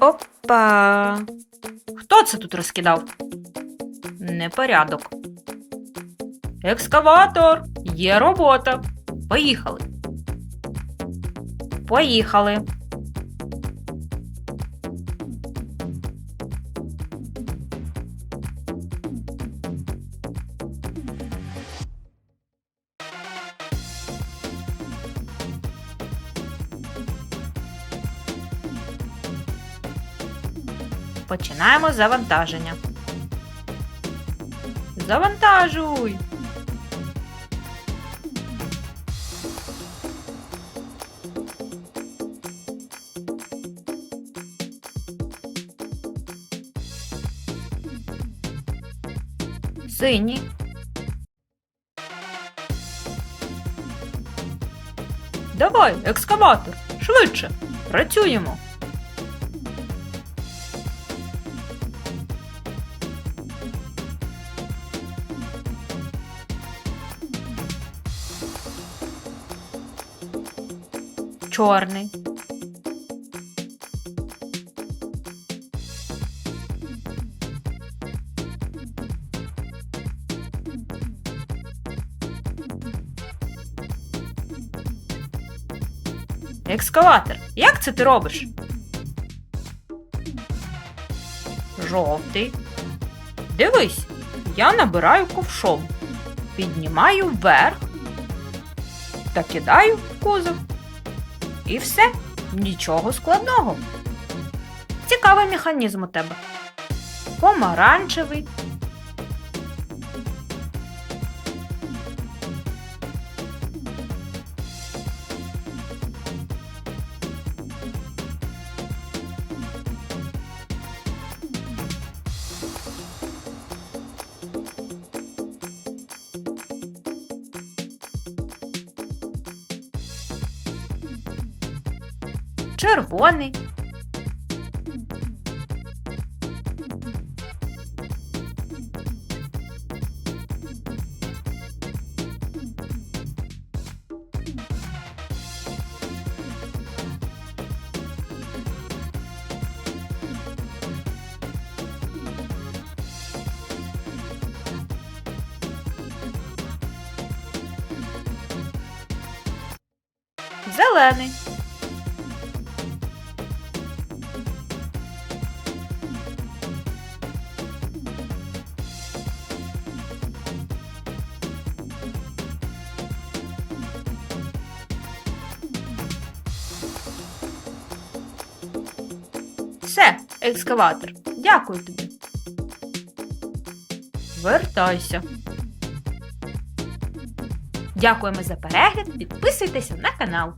Опа. Хто це тут розкидав? Непорядок. Екскаватор, є робота. Поїхали. Поїхали. Починаємо завантаження. Завантажуй. Синій. Давай, екскаватор, швидше. Працюємо. Чорний. Екскаватор, як це ти робиш? Жовтий. Дивись, я набираю ковшом, піднімаю вверх та кидаю в кузов. І все, нічого складного. Цікавий механізм у тебе. Помаранчевий. Червоний. Зелений. Все, екскаватор. Дякую тобі. Вертайся. Дякуємо за перегляд. Підписуйтеся на канал.